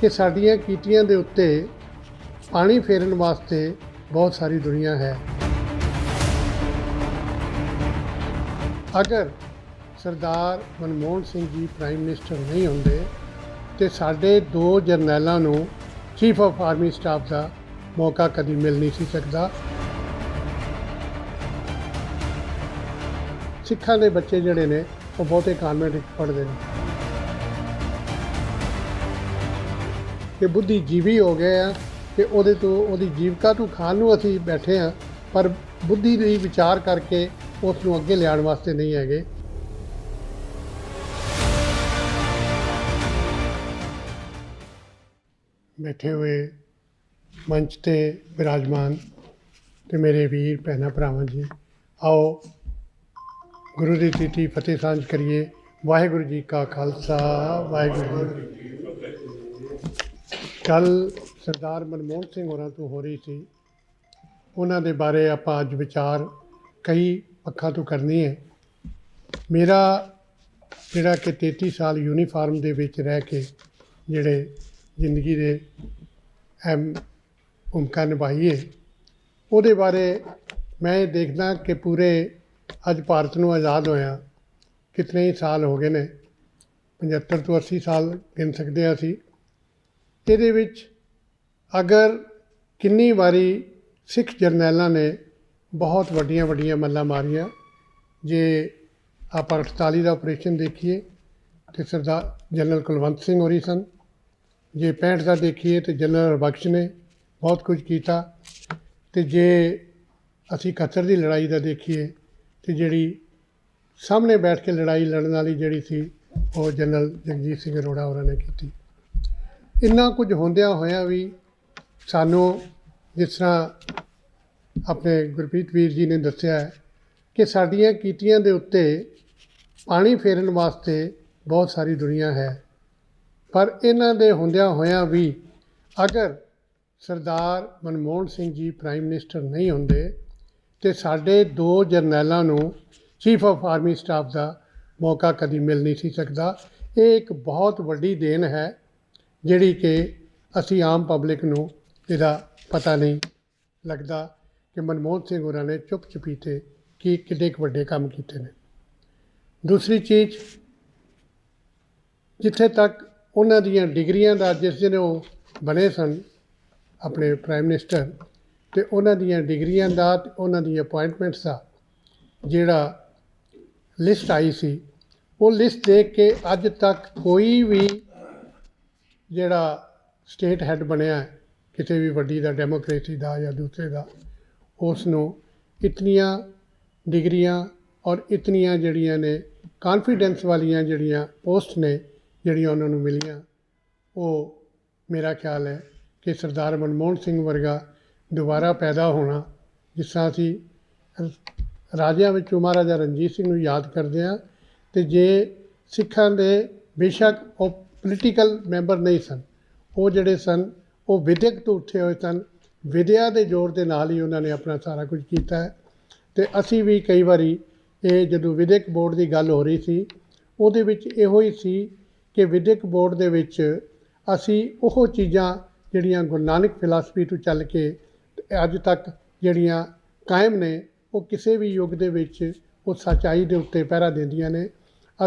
ਕਿ ਸਾਡੀਆਂ ਕੀਤੀਆਂ ਦੇ ਉੱਤੇ ਪਾਣੀ ਫੇਰਨ ਵਾਸਤੇ ਬਹੁਤ ਸਾਰੀ ਦੁਨੀਆ ਹੈ। ਅਗਰ ਸਰਦਾਰ ਮਨਮੋਹਨ ਸਿੰਘ ਜੀ ਪ੍ਰਾਈਮ ਮਿਨਿਸਟਰ ਨਹੀਂ ਹੁੰਦੇ, ਤੇ ਸਾਡੇ ਦੋ ਜਰਨੈਲਾਂ ਨੂੰ ਚੀਫ ਆਫ ਆਰਮੀ ਸਟਾਫ ਦਾ ਮੌਕਾ ਕਦੀ ਮਿਲ ਨਹੀਂ ਸੀ ਸਕਦਾ। ਸਿੱਖਾਂ ਦੇ ਬੱਚੇ ਜਿਹੜੇ ਨੇ, ਉਹ ਬਹੁਤੇ ਕਾਨਵੈਂਟ ਵਿੱਚ ਪੜ੍ਹਦੇ ਨੇ। ਕਿ ਬੁੱਧੀ ਜੀਵੀ ਹੋ ਗਏ ਆ ਕਿ ਉਹਦੇ ਤੋਂ ਉਹਦੀ ਜੀਵਕਾ ਤੋਂ ਖਾਣ ਨੂੰ ਅਸੀਂ ਬੈਠੇ ਆ, ਪਰ ਬੁੱਧੀ ਦੀ ਵਿਚਾਰ ਕਰਕੇ ਉਸ ਨੂੰ ਅੱਗੇ ਲਿਆਉਣ ਵਾਸਤੇ ਨਹੀਂ ਹੈਗੇ। ਬੈਠੇ ਹੋਏ ਮੰਚ ਤੇ ਬਿਰਾਜਮਾਨ ਤੇ ਮੇਰੇ ਵੀਰ, ਭੈਣਾਂ, ਭਰਾਵਾਂ ਜੀ, ਆਓ ਗੁਰੂ ਦੀ ਤੀਤੀ ਫਤਿਹ ਸਾਂਝ ਕਰੀਏ। ਵਾਹਿਗੁਰੂ ਜੀ ਕਾ ਖਾਲਸਾ, ਵਾਹਿਗੁਰੂ ਜੀ ਗੱਲ ਸਰਦਾਰ ਮਨਮੋਹਨ ਸਿੰਘ ਹੋਰਾਂ ਤੋਂ ਹੋ ਰਹੀ ਸੀ। ਉਹਨਾਂ ਦੇ ਬਾਰੇ ਆਪਾਂ ਅੱਜ ਵਿਚਾਰ ਕਈ ਪੱਖਾਂ ਤੋਂ ਕਰਨੀ ਹੈ। ਮੇਰਾ ਜਿਹੜਾ ਕਿ 33 ਸਾਲ ਯੂਨੀਫਾਰਮ ਦੇ ਵਿੱਚ ਰਹਿ ਕੇ ਜਿਹੜੇ ਜ਼ਿੰਦਗੀ ਦੇ ਅਹਿਮ ਭੂਮਿਕਾ ਨਿਭਾਈ ਹੈ, ਉਹਦੇ ਬਾਰੇ ਮੈਂ ਇਹ ਦੇਖਦਾ ਕਿ ਪੂਰੇ ਅੱਜ ਭਾਰਤ ਨੂੰ ਆਜ਼ਾਦ ਹੋਇਆ, ਕਿਤਨੇ ਸਾਲ ਹੋ ਗਏ ਨੇ। 75 ਤੋਂ 80 ਸਾਲ ਗਿਣ ਸਕਦੇ ਹਾਂ ਅਸੀਂ। ਇਹਦੇ ਵਿੱਚ ਅਗਰ ਕਿੰਨੀ ਵਾਰੀ ਸਿੱਖ ਜਰਨੈਲਾਂ ਨੇ ਬਹੁਤ ਵੱਡੀਆਂ ਵੱਡੀਆਂ ਮੱਲਾਂ ਮਾਰੀਆਂ, ਜੇ ਆਪਾਂ 48 ਦਾ ਆਪਰੇਸ਼ਨ ਦੇਖੀਏ ਤੇ ਸਰਦਾਰ ਜਨਰਲ ਕੁਲਵੰਤ ਸਿੰਘ ਹੋਰੀ ਸਨ, ਜੇ 65 ਦਾ ਦੇਖੀਏ ਤੇ ਜਨਰਲ ਬਖਸ਼ ਨੇ ਬਹੁਤ ਕੁਝ ਕੀਤਾ, ਤੇ ਜੇ ਅਸੀਂ ਕਤਰ ਦੀ ਲੜਾਈ ਦਾ ਦੇਖੀਏ ਤੇ ਜਿਹੜੀ ਸਾਹਮਣੇ ਬੈਠ ਕੇ ਲੜਾਈ ਲੜਨ ਵਾਲੀ ਜਿਹੜੀ ਸੀ ਉਹ ਜਨਰਲ ਜਗਜੀਤ ਸਿੰਘ ਅਰੋੜਾ ਹੋਰਾਂ ਨੇ ਕੀਤੀ। ਇੰਨਾ ਕੁਝ ਹੁੰਦਿਆਂ ਹੋਇਆਂ ਵੀ ਸਾਨੂੰ ਜਿਸ ਤਰ੍ਹਾਂ ਆਪਣੇ ਗੁਰਪ੍ਰੀਤ ਵੀਰ ਜੀ ਨੇ ਦੱਸਿਆ ਕਿ ਸਾਡੀਆਂ ਕੀਤੀਆਂ ਦੇ ਉੱਤੇ ਪਾਣੀ ਫੇਰਨ ਵਾਸਤੇ ਬਹੁਤ ਸਾਰੀ ਦੁਨੀਆ ਹੈ। ਪਰ ਇਹਨਾਂ ਦੇ ਹੁੰਦਿਆਂ ਹੋਇਆਂ ਵੀ ਅਗਰ ਸਰਦਾਰ ਮਨਮੋਹਨ ਸਿੰਘ ਜੀ ਪ੍ਰਾਈਮ ਮਿਨਿਸਟਰ ਨਹੀਂ ਹੁੰਦੇ ਤੇ ਸਾਡੇ ਦੋ ਜਰਨੈਲਾਂ ਨੂੰ ਚੀਫ ਆਫ ਆਰਮੀ ਸਟਾਫ ਦਾ ਮੌਕਾ ਕਦੀ ਮਿਲ ਨਹੀਂ ਸੀ ਸਕਦਾ। ਇਹ ਇੱਕ ਬਹੁਤ ਵੱਡੀ ਦੇਣ ਹੈ ਜਿਹੜੀ ਕਿ ਅਸੀਂ ਆਮ ਪਬਲਿਕ ਨੂੰ ਇਹਦਾ ਪਤਾ ਨਹੀਂ ਲੱਗਦਾ ਕਿ ਮਨਮੋਹਨ ਸਿੰਘ ਹੋਰਾਂ ਨੇ ਚੁੱਪ ਚਪੀਤੇ ਕੀ ਕਿੱਡੇ ਕੁ ਵੱਡੇ ਕੰਮ ਕੀਤੇ ਨੇ। ਦੂਸਰੀ ਚੀਜ਼, ਜਿੱਥੇ ਤੱਕ ਉਹਨਾਂ ਦੀਆਂ ਡਿਗਰੀਆਂ ਦਾ ਜਿਸ ਦਿਨ ਉਹ ਬਣੇ ਸਨ ਆਪਣੇ ਪ੍ਰਾਈਮ ਮਿਨਿਸਟਰ ਤੇ ਉਹਨਾਂ ਦੀਆਂ ਡਿਗਰੀਆਂ ਦਾ ਤੇ ਉਹਨਾਂ ਦੀ ਅਪਾਇੰਟਮੈਂਟਸ ਦਾ, ਜਿਹੜਾ ਲਿਸਟ ਆਈ ਸੀ, ਉਹ ਲਿਸਟ ਦੇਖ ਕੇ ਅੱਜ ਤੱਕ ਕੋਈ ਵੀ ਜਿਹੜਾ ਸਟੇਟ ਹੈੱਡ ਬਣਿਆ ਕਿਸੇ ਵੀ ਵੱਡੀ ਦਾ ਡੈਮੋਕ੍ਰੇਸੀ ਦਾ ਜਾਂ ਦੂਸਰੇ ਦਾ ਉਸ ਨੂੰ ਇਤਨੀਆਂ ਡਿਗਰੀਆਂ ਔਰ ਇਤਨੀਆਂ ਜਿਹੜੀਆਂ ਨੇ ਕਾਨਫੀਡੈਂਸ ਵਾਲੀਆਂ ਜਿਹੜੀਆਂ ਪੋਸਟ ਨੇ, ਜਿਹੜੀਆਂ ਉਹਨਾਂ ਨੂੰ ਮਿਲੀਆਂ, ਉਹ ਮੇਰਾ ਖਿਆਲ ਹੈ ਕਿ ਸਰਦਾਰ ਮਨਮੋਹਨ ਸਿੰਘ ਵਰਗਾ ਦੁਬਾਰਾ ਪੈਦਾ ਹੋਣਾ, ਜਿਸ ਤਰ੍ਹਾਂ ਅਸੀਂ ਰਾਜਿਆਂ ਵਿੱਚੋਂ ਮਹਾਰਾਜਾ ਰਣਜੀਤ ਸਿੰਘ ਨੂੰ ਯਾਦ ਕਰਦੇ ਹਾਂ, ਤੇ ਜੇ ਸਿੱਖਾਂ ਦੇ ਬੇਸ਼ੱਕ ਉਹ ਪੋਲੀਟੀਕਲ ਮੈਂਬਰ ਨਹੀਂ ਸਨ। ਉਹ ਜਿਹੜੇ ਸਨ, ਉਹ ਵਿਦਿਅਕ ਤੋਂ ਉੱਠੇ ਹੋਏ ਸਨ। ਵਿਦਿਆ ਦੇ ਜ਼ੋਰ ਦੇ ਨਾਲ ਹੀ ਉਹਨਾਂ ਨੇ ਆਪਣਾ ਸਾਰਾ ਕੁਝ ਕੀਤਾ ਹੈ। ਤੇ ਅਸੀਂ ਵੀ ਕਈ ਵਾਰੀ ਇਹ ਜਦੋਂ ਵਿਦਿਅਕ ਬੋਰਡ ਦੀ ਗੱਲ ਹੋ ਰਹੀ ਸੀ, ਉਹਦੇ ਵਿੱਚ ਇਹੋ ਹੀ ਸੀ ਕਿ ਵਿਦਿਅਕ ਬੋਰਡ ਦੇ ਵਿੱਚ ਅਸੀਂ ਉਹ ਚੀਜ਼ਾਂ ਜਿਹੜੀਆਂ ਗੁਰੂ ਨਾਨਕ ਫਿਲਾਸਫੀ ਤੋਂ ਚੱਲ ਕੇ ਅੱਜ ਤੱਕ ਜਿਹੜੀਆਂ ਕਾਇਮ ਨੇ, ਉਹ ਕਿਸੇ ਵੀ ਯੁੱਗ ਦੇ ਵਿੱਚ ਉਹ ਸੱਚਾਈ ਦੇ ਉੱਤੇ ਪਹਿਰਾ ਦਿੰਦੀਆਂ ਨੇ।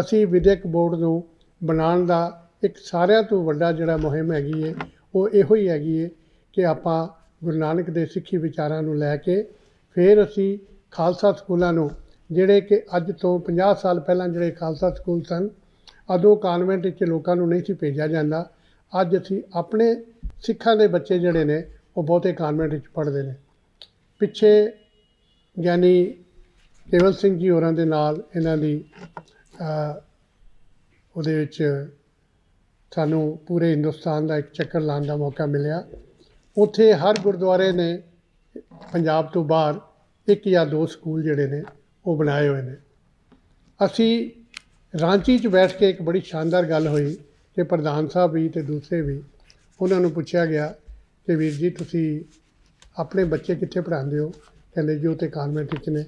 ਅਸੀਂ ਵਿਦਿਅਕ ਬੋਰਡ ਨੂੰ ਬਣਾਉਣ ਦਾ ਇੱਕ ਸਾਰਿਆਂ ਤੋਂ ਵੱਡਾ ਜਿਹੜਾ ਮੁਹਿੰਮ ਹੈਗੀ ਹੈ ਉਹ ਇਹੋ ਹੀ ਹੈਗੀ ਹੈ ਕਿ ਆਪਾਂ ਗੁਰੂ ਨਾਨਕ ਦੇ ਸਿੱਖੀ ਵਿਚਾਰਾਂ ਨੂੰ ਲੈ ਕੇ ਫਿਰ ਅਸੀਂ ਖਾਲਸਾ ਸਕੂਲਾਂ ਨੂੰ, ਜਿਹੜੇ ਕਿ ਅੱਜ ਤੋਂ 50 ਸਾਲ ਪਹਿਲਾਂ ਜਿਹੜੇ ਖਾਲਸਾ ਸਕੂਲ ਸਨ, ਅਦੋਂ ਕਾਨਵੈਂਟ ਵਿੱਚ ਲੋਕਾਂ ਨੂੰ ਨਹੀਂ ਸੀ ਭੇਜਿਆ ਜਾਂਦਾ। ਅੱਜ ਅਸੀਂ ਆਪਣੇ ਸਿੱਖਾਂ ਦੇ ਬੱਚੇ ਜਿਹੜੇ ਨੇ, ਉਹ ਬਹੁਤੇ ਕਾਨਵੈਂਟ ਵਿੱਚ ਪੜ੍ਹਦੇ ਨੇ। ਪਿੱਛੇ ਗਿਆਨੀ ਕੇਵਲ ਸਿੰਘ ਜੀ ਹੋਰਾਂ ਦੇ ਨਾਲ ਇਹਨਾਂ ਦੀ ਉਹਦੇ ਵਿੱਚ ਸਾਨੂੰ ਪੂਰੇ ਹਿੰਦੁਸਤਾਨ ਦਾ ਇੱਕ ਚੱਕਰ ਲਾਉਣ ਦਾ ਮੌਕਾ ਮਿਲਿਆ। ਉੱਥੇ ਹਰ ਗੁਰਦੁਆਰੇ ਨੇ ਪੰਜਾਬ ਤੋਂ ਬਾਹਰ ਇੱਕ ਜਾਂ ਦੋ ਸਕੂਲ ਜਿਹੜੇ ਨੇ, ਉਹ ਬਣਾਏ ਹੋਏ ਨੇ। ਅਸੀਂ ਰਾਂਚੀ 'ਚ ਬੈਠ ਕੇ ਇੱਕ ਬੜੀ ਸ਼ਾਨਦਾਰ ਗੱਲ ਹੋਈ ਕਿ ਪ੍ਰਧਾਨ ਸਾਹਿਬ ਵੀ ਤੇ ਦੂਸਰੇ ਵੀ, ਉਹਨਾਂ ਨੂੰ ਪੁੱਛਿਆ ਗਿਆ ਕਿ ਵੀਰ ਜੀ ਤੁਸੀਂ ਆਪਣੇ ਬੱਚੇ ਕਿੱਥੇ ਪੜ੍ਹਾਉਂਦੇ ਹੋ? ਕਹਿੰਦੇ ਜੀ ਉਹ ਤੇ ਕਾਨਵੈਂਟ ਵਿੱਚ ਨੇ।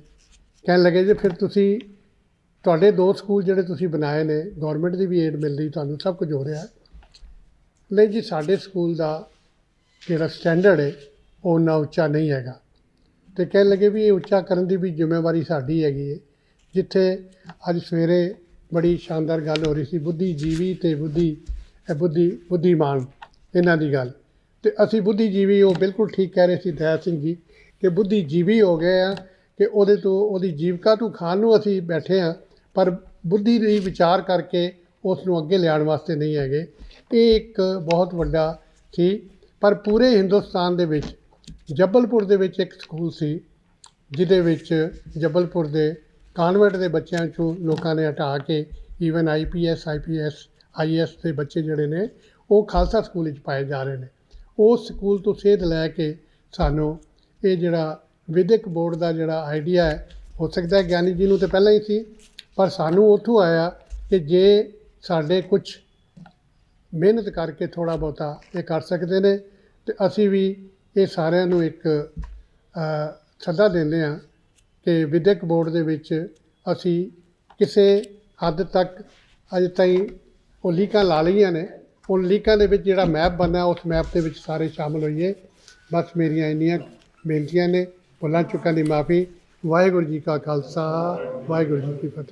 ਕਹਿਣ ਲੱਗੇ ਜੇ, ਫਿਰ ਤੁਸੀਂ ਤੁਹਾਡੇ ਦੋ ਸਕੂਲ ਜਿਹੜੇ ਤੁਸੀਂ ਬਣਾਏ ਨੇ ਗਵਰਨਮੈਂਟ ਦੀ ਵੀ ਏਡ ਮਿਲ ਰਹੀ, ਤੁਹਾਨੂੰ ਸਭ ਕੁਝ ਹੋ ਰਿਹਾ ਨਹੀਂ ਜੀ, ਸਾਡੇ ਸਕੂਲ ਦਾ ਜਿਹੜਾ ਸਟੈਂਡਰਡ ਹੈ, ਉਹ ਨਾ ਉੱਚਾ ਨਹੀਂ ਹੈਗਾ। ਤੇ ਕਹਿਣ ਲੱਗੇ ਵੀ ਇਹ ਉੱਚਾ ਕਰਨ ਦੀ ਵੀ ਜ਼ਿੰਮੇਵਾਰੀ ਸਾਡੀ ਹੈਗੀ ਹੈ। ਜਿੱਥੇ ਅੱਜ ਸਵੇਰੇ ਬੜੀ ਸ਼ਾਨਦਾਰ ਗੱਲ ਹੋ ਰਹੀ ਸੀ, ਬੁੱਧੀਜੀਵੀ ਤੇ ਬੁੱਧੀ ਬੁੱਧੀ, ਬੁੱਧੀਮਾਨ, ਇਹਨਾਂ ਦੀ ਗੱਲ। ਤੇ ਅਸੀਂ ਬੁੱਧੀਜੀਵੀ, ਉਹ ਬਿਲਕੁਲ ਠੀਕ ਕਹਿ ਰਹੇ ਸੀ ਦਇਆ ਸਿੰਘ ਜੀ, ਕਿ ਬੁੱਧੀਜੀਵੀ ਹੋ ਗਏ ਆ, ਕਿ ਉਹਦੇ ਤੋਂ, ਉਹਦੀ ਜੀਵਕਾ ਤੋਂ ਖਾਣ ਨੂੰ ਅਸੀਂ ਬੈਠੇ ਆ। ਪਰ ਬੁੱਧੀ ਦੀ ਵਿਚਾਰ ਕਰਕੇ ਉਸ ਨੂੰ ਅੱਗੇ ਲਿਆਉਣ ਵਾਸਤੇ ਨਹੀਂ ਹੈਗੇ। ਇਹ ਇੱਕ ਬਹੁਤ ਵੱਡਾ ਸੀ। ਪਰ ਪੂਰੇ ਹਿੰਦੁਸਤਾਨ ਦੇ ਵਿੱਚ, ਜਬਲਪੁਰ ਦੇ ਵਿੱਚ ਇੱਕ ਸਕੂਲ ਸੀ, ਜਿਹਦੇ ਵਿੱਚ ਜਬਲਪੁਰ ਦੇ ਕਾਨਵੈਂਟ ਦੇ ਬੱਚਿਆਂ ਚੋਂ ਲੋਕਾਂ ਨੇ ਹਟਾ ਕੇ ਈਵਨ ਆਈਪੀਐਸ ਆਈਪੀਐਸ ਆਈਐਸ ਦੇ ਬੱਚੇ ਜਿਹੜੇ ਨੇ, ਉਹ ਖਾਲਸਾ ਸਕੂਲ ਵਿੱਚ ਪਾਏ ਜਾ ਰਹੇ ਨੇ। ਉਸ ਸਕੂਲ ਤੋਂ ਸੇਧ ਲੈ ਕੇ ਸਾਨੂੰ ਇਹ ਜਿਹੜਾ ਵਿਦਿਅਕ ਬੋਰਡ ਦਾ ਜਿਹੜਾ ਆਈਡੀਆ ਹੈ, ਹੋ ਸਕਦਾ ਹੈ ਗਿਆਨੀ ਜੀ ਨੂੰ ਤੇ ਪਹਿਲਾਂ ਹੀ ਸੀ ਪਰ ਸਾਨੂੰ ਉੱਥੋਂ ਆਇਆ ਕਿ ਜੇ ਸਾਡੇ ਕੁਝ ਮਿਹਨਤ ਕਰਕੇ ਥੋੜਾ ਬਹੁਤਾ ਇਹ ਕਰ ਸਕਦੇ ਨੇ, ਤੇ ਅਸੀਂ ਵੀ ਇਹ ਸਾਰਿਆਂ ਨੂੰ ਇੱਕ ਸੱਦਾ ਦਿੰਦੇ ਹਾਂ ਕਿ ਵਿਦਿਅਕ ਬੋਰਡ ਦੇ ਵਿੱਚ ਅਸੀਂ ਕਿਸੇ ਹੱਦ ਤੱਕ ਅਜੇ ਤਾਈਂ ਉਹ ਲੀਕਾਂ ਲਾ ਲਈਆਂ ਨੇ। ਉਹ ਲੀਕਾਂ ਦੇ ਵਿੱਚ ਜਿਹੜਾ ਮੈਪ ਬਣਨਾ ਉਸ ਮੈਪ ਦੇ ਵਿੱਚ ਸਾਰੇ ਸ਼ਾਮਲ ਹੋਈਏ। ਬਸ ਮੇਰੀਆਂ ਇੰਨੀਆਂ ਬੇਨਤੀਆਂ ਨੇ। ਭੁੱਲਾਂ ਚੁੱਕਾਂ ਦੀ ਮਾਫੀ। ਵਾਹਿਗੁਰੂ ਜੀ ਕਾ ਖਾਲਸਾ, ਵਾਹਿਗੁਰੂ ਜੀ ਕੀ ਫਤਿਹ।